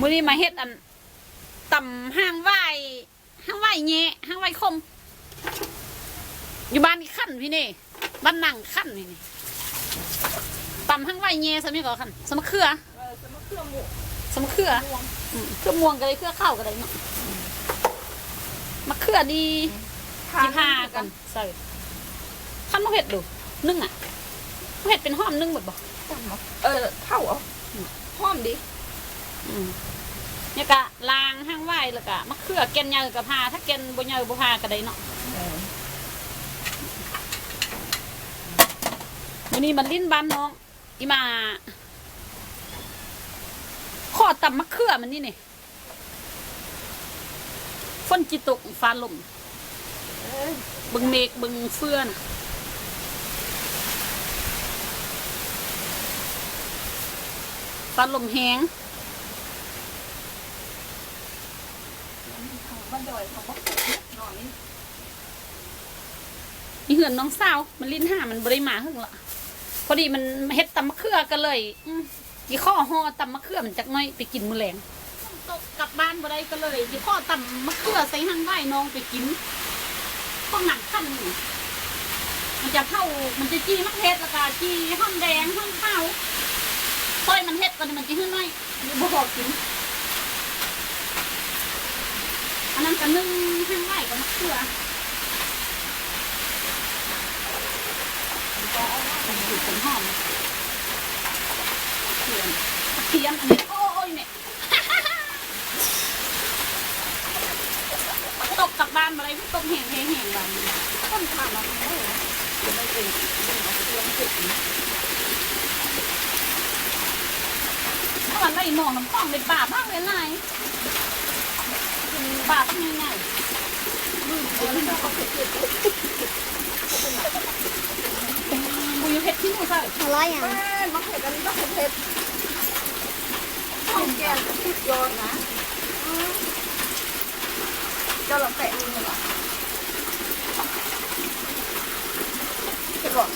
มื้อนี้มาเฮ็ดอันตำห้างไหวห้างไหวแงะห้างไหวคม อยู่บ้านนี่ขั้นพี่นี่บ้านนั่งขั้นพี่นี่ตำห้างไหวแงะสมัยก่อนขั้นสมะเขือเออจะเครื่อหมูสมะเขือเครื่องม่วงก็ได้เครื่องข้าวก็ได้เนาะมะเขือดีจีพากันใส่ขั้นมะเผ็ดดูนึ่งอะมะเผ็ดเป็นห้อมนึ่งหมดบ่เออเท่าเหรอหอมดิ เนี่ยกะลางห้างไหวแล้วก็มะเขือแกนยากับพาถ้าแกนบ่ยาบ่พาก็ได้เนาะวันนี้มันลิ้นบ้านน้องอีมาขอตำมะเขือมันนี่นี่ฝนจิตกฟ้าลมบึงเมฆบึงเฟื่อนฟ้าลมแหง บ้านดอยเขาก็ปลูกหน่อยมีเหือนน้องสาวมันลิ้นห่ามันบริมาหึงละพอดีมันเฮ็ดตำมะเขือกันเลยอืมี่ข้อห่อตำมะเขือมันจักน้อยไปกินมือแลงตกกลับบ้านบ่ได้ก็เลยยี่ข้อตำมะเขือใส่หั่งไหว้น้องไปกินข้องหนังขั้นมันจะเข้ามันจะจี้มะเขือแล้วก็จี้ห้องแดงห้องข้าวซอยมันเฮ็ดก่อนมันจะหึ้นน้อยบ่พอกิน อั นนั้นก็นึ่งหั่งไหว้กับมะเขือผมอยู่ผมหอมเทียมเทียมอันนี้โอ้ยเนี่ยตกกลับบ้านมาเลยตกแห้งแห้งแห้งบ้านต้นขามันไม่เหรอเดี๋ยวไม่เป็นเดี๋ยวเอาเตียมเก็บนะถ้าวันไรหมองน้ำข้องเป็นบาปมากเลยนายบาปยังไราเอาไปเก็บไว้บุยเพชรที่หนูใส่หัวเราะอย่างแม่มะเขือกันนี้ก็เผ็ดเผ็ดข้าวแกงสุดยอดนะอืมเจ้าเราแปะนี่เหรอเผ็ดก่อน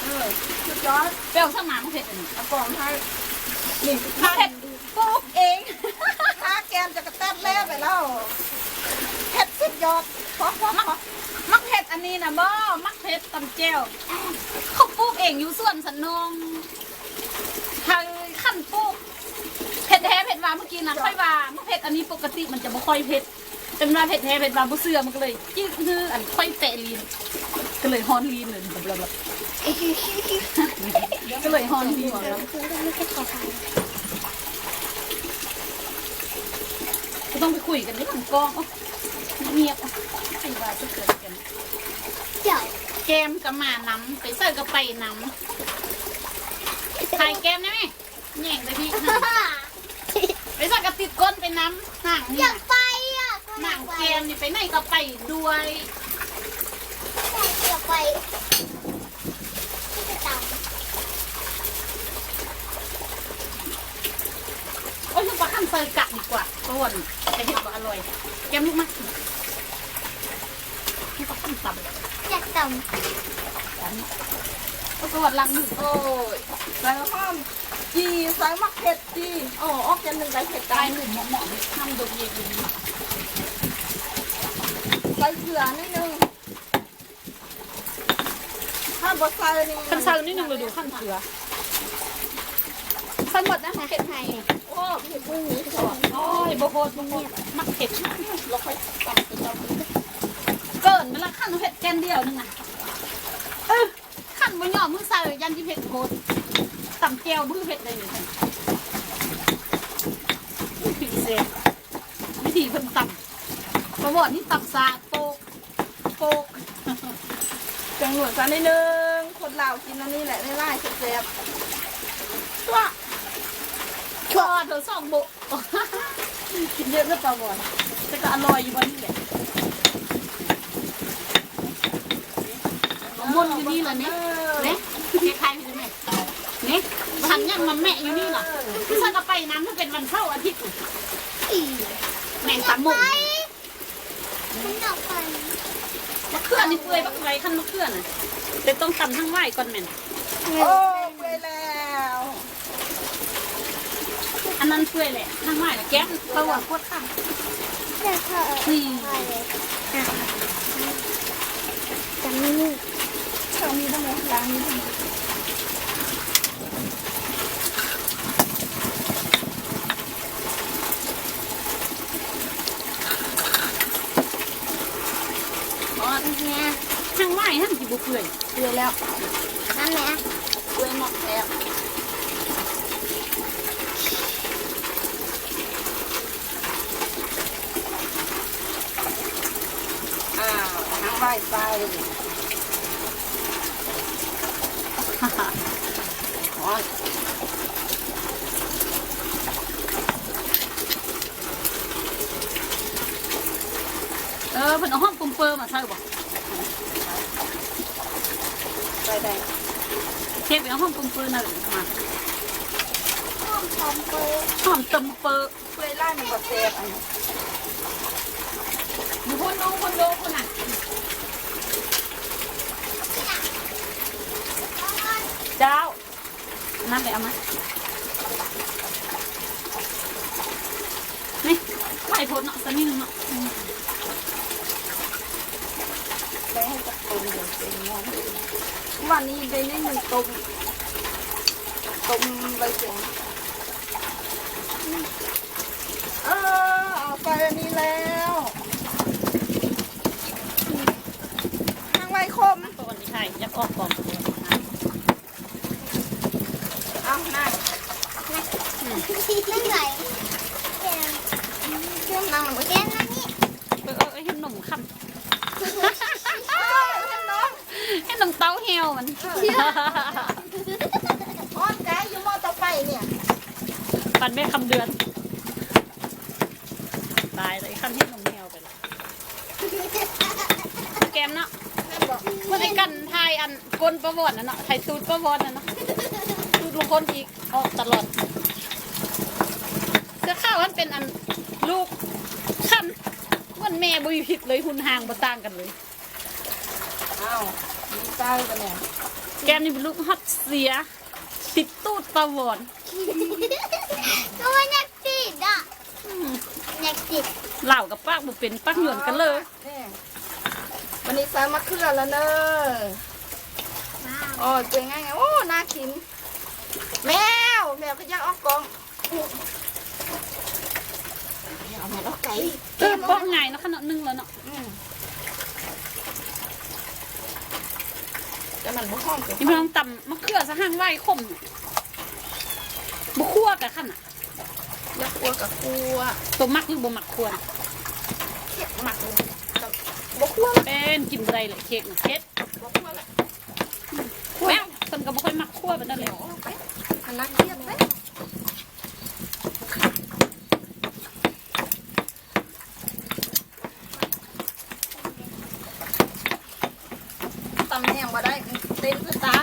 เออสุดยอดเปรี้ยวสมามเพชรอันนี้เอากล่องให้นี่ข้าวเผ็ดปลูกเองถ้าแกมจะกระแตบแล่ไปแล้วเผ็ดสุดยอดเพราะเพราะเพราะมักเผ็ดอันนี้นะบ่มักเผ็ดตำเจวเขาปลูกเองอยู่ส่วนสนองทางขั้นปลูกเผ็ดแท้เผ็ดหวานเมื่อกี้นะค่อยว่ามักเผ็ดอันนี้ปกติมันจะไม่ค่อยเผ็ดแต่เวลาเผ็ดแท้เผ็ดหวานบ่เสื่อมันก็เลยจืดคืออันค่อยเตะลีนก็เลยฮอนลีนเลยบลาบลาก็เลยฮอนลีนแล้ว คือไม่ใช่ขอทาน ก็ต้องไปคุยกันเรื่องกองเงียบๆไอ้ว่าจะเกิดกันเดี๋ยวเกมกับหมาน้ำไปเสิร์ฟกับไปน้ำถ่ายเกมได้ไหมแย่งไปพี่ไปเสิร์ฟกับติดก้นไปน้ำห่างอนี่ยากไปอะห่างเกมนี่ไปไหนก็ไปด้วยอยากไปที่จะตาม โอ้ยลูกปลาขั้นเสิร์ฟกะดีกว่าต้นจะเห็นว่าอร่อยเกมลูกมั้ยลูกปลาขั้นต่ำอยากตามโอ้สวัสดิ์ลังหนึ่งโอ้ยใส่ห้อมจีใส่มักเผ็ดจีโอ้ออกกันหนึ่งใส่เผ็ดได้ได้หนึ่งเหมาะๆเลยทำดูเย็นใส่เกลือนิดนึงถ้าบดใส่นี่ๆขั้นเสิร์ฟนิดนึงเลยดูขั้นเสือ ใส่หมดนะคะเผ็ดไทยโอ้เผ็ดพวกนี้ก่อนโอ้ยโบโฮโบโฮมักเผ็ดมากเราค่อยตักไปเจ้านี้เกินเวลาขั้นเผ็ดแกนเดียวนึงอะเออขั้นบนยอดมือใส่ยันที่เผ็ดโคตรต่ำแก้วมือเผ็ดเลยเนี่ยวิธีเซฟวิธีเพิ่มต่ำประวัตินี่ต่ำซาโปกโปกจังหวะซะนิดนึงคนลาวกินอันนี้แหละไล่ๆแซ่บๆตัว ชอเธอสองโบะกินเยอะหรือเปล่าก่อนแต่ก็อร่อยอยู่วันนี้แหละมนอยู่นี่เหรอเนี่ยเนี่ยคล้ายๆใช่ไหมเนี่ยทำยังมันแม่อยู่นี่เหรอพี่ซักก็ไปน้ำถ้าเป็นวันเสาร์อาทิตย์อีแม่งสามโมงฉันอยากไปมะเขือนี่เปื่อยบักไรขั้นมะเขือน่ะแต่ต้องตำทั้งไหวก่อนแม่นโอ้ไปแล้ว จ อั นนั้นเปื่อยแหละทางไม้ละแก้มประวัติโคตรข้างเดี๋ยวเธอนี่ไปเลยอะจังนี่ช่องนี้ทำไมล้างนี้ทำไมอ๋อเนี่ยทางไม้ท่านสิบ่เปื่อยเปื่อยแล้วนั่นแหละเปื่อยหมดแล้วอ้าวทั้งไหว้ไป อ๋อ เออเพิ่นเอาห้องปุ่มเปิมมาใช่บ่ ไปได้ เค้กไปเอาห้องปุ่มเปิมน่ะ มาห้องคอมเปิดหอมตึมเปิมเปื่อยไล่มันก็เซฟอันนี้อยู่คนโน้คนโลคนน่ะ เจ้านั่นไปเอามา นี่ไข่พ้นเนาะสักนิดนึงเนาะอืมไปให้จับต้มเดี๋ยวเป็นงอนวันนี้ได้นิดหนึ่งต้มต้มใบเสียงเออเอาไปอันนี้แล้วทางไวคมตัวนี้ใช่ยักออกก่อนนะ เอาหน้า นั่นไหลแกมเครื่องนั่งมันแกมนั่นนี่เออเออเออเห็นหนมคำเอ้ยเห็นน้องเห็นหนมเต้าเหี่ยวมันอ้อนใจอยู่มอต่อไปเนี่ยปันแม่คำเดือน ตายเลยขั้นที่หนมเหี่ยวไปแล้วแกมเนาะแม่บอกเมื่อไอ้กันทายอันกลประวอดน่ะเนาะไทยตูดประวอดน่ะเนาะตูดลุงคนอีกออกตลอดเสื้อข้าวมัน เป็นอันลูกคันมันแม่บุยผิดเลยหุ่นห่างบ่ต่างกันเลย อ้าวมีใจปะเนี่ยแกมนี่เป็นลูกฮอตเสีย ติดตูดประวอดก็ว่าอยากติดอะอืมอยากติดเหล่ากับปากบุเป็นปากหยวนกันเลยนี่วันนี้ใส่มะเขือแล้วเนอะว้าวโอ้เจ๋งไงไงโอ้น่ากิน แมวแมวก็ยังออกกอง เอามาแล้วไก่เออป้องไงเนาะขนาดนึงแล้วเนาะอืมแต่มันบ่หอมเกินนี่พี่น้องตำมะเขือสะหั่งไว้ขมบุคั่วกับขันอะอยักลัวกับกลัวตัวมักหรือบ่มักควรเข็บหมักเลยกับบ่คั่วเป็นกินอะไรเลยเค้กน่ะเค้กบ่คั่วละคั่วคนก็บ่ค่อยมักคั่วแบบนั้นเลยโอ้ไปอันนักเทียบไหำแห้งมาได้เต้นคือตา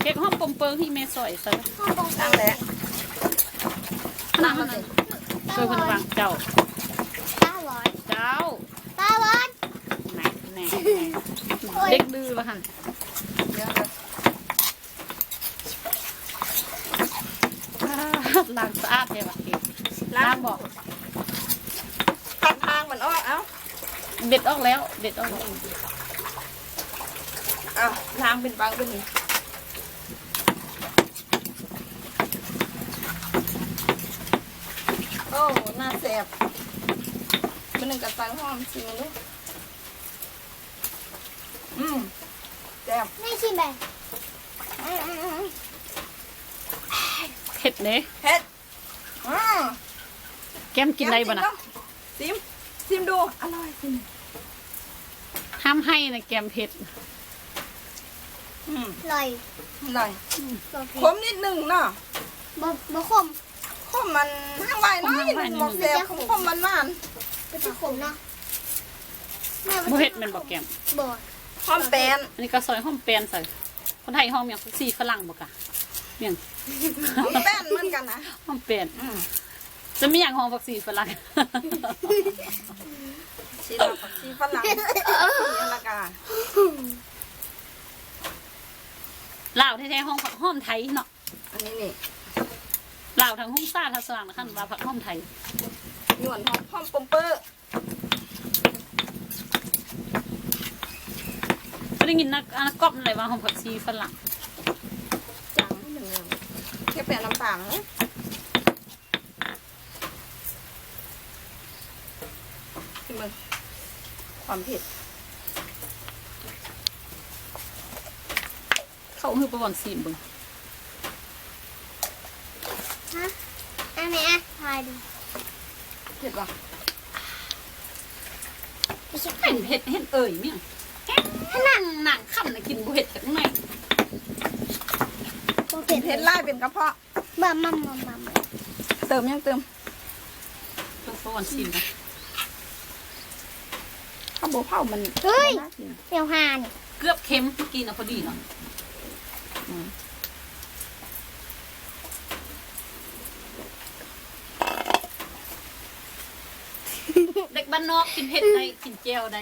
เค้กห้องปมเปิงที่เมซอยซะห้องตรงตั้งแหละขนาดนั้นเคยเพิ่นวางเจ้าป้าบอลเจ้าป้าบอลไหนแหน่เด็กดื้อว่าหั่นเดี๋ยวเดี๋ยวอ่าล้างสะอาดแท้ว่ะเค้กล้างบ่ตัดทางมันออกเอ้า เด็ดออกแล้ว เด็ดออกแล้วเอ้าล้างเป็นบางเป็นนี่โอ้หน้าแสบเป็นหนึ่งกับตังหอมจริงลูกอืมแสบไม่ชิมแบบอืมอืมอืมเผ็ดเด้เผ็ดอืมแก้มกินได้บ่น่ะซิม ซิมดู อร่อยซิมห้ามให้นะแกมเผ็ด อืมลอยอร่อยบ่ขมนิดหนึ่งเนาะบ่บ่ขมขมมันห้างใบน้อยหนึ่งหมกแซ่บขมมันมันก็จะขมเนาะแม่บ่เผ็ดแมันบ่แกม บ่หอมแปนอันนี้ก็ซอยหอมแปนใส่คนไทยหอมอย่างสีฝรั่งบ่กะเมี่ยงหอมแป้นเหมือนกันนะหอมแปนอืม จะมีอย่างหอมผักสีฝรั่งชีลาผักชีฝรั่งชีละกาลาวแท้ๆหอมผักหอมไทยเนาะอันนี้นี่ทางห้องซ่าทางสว่างนะคะว่าผักหอมไทยหยวนหอมหอมปมเปอร์ไม่ได้ยินนักอันนักก๊อบอะไรว่าหอมผักชีฝรั่งจังหนึ่งแค่แปะน้ำตาลนะที่มัน ความเผ็ดเข้าหือประวันซีมเบึงฮะอันไหนอะทายดูเผ็ดป่ะไม่ใช่เห็นเห็ดเห็ดเอ่ยเนี่ยถ้านั่งหนังค่ำนะกินบุเห็ดจากไหนตัวเผ็เผ็ดดไล่เป็นกระเพาะบ้ามัมมัมมัมเติมยังเติมต้องประวันซีมนะ ข้าวโบเผามันเฮ้ย น่ากินเดี๋ยวหาเนี่ยเกือบเค็มเมื่อกี้นะพอดีเนาะอืมเด็กบ้านนอกกินเผ็ดได้กินเจียวได้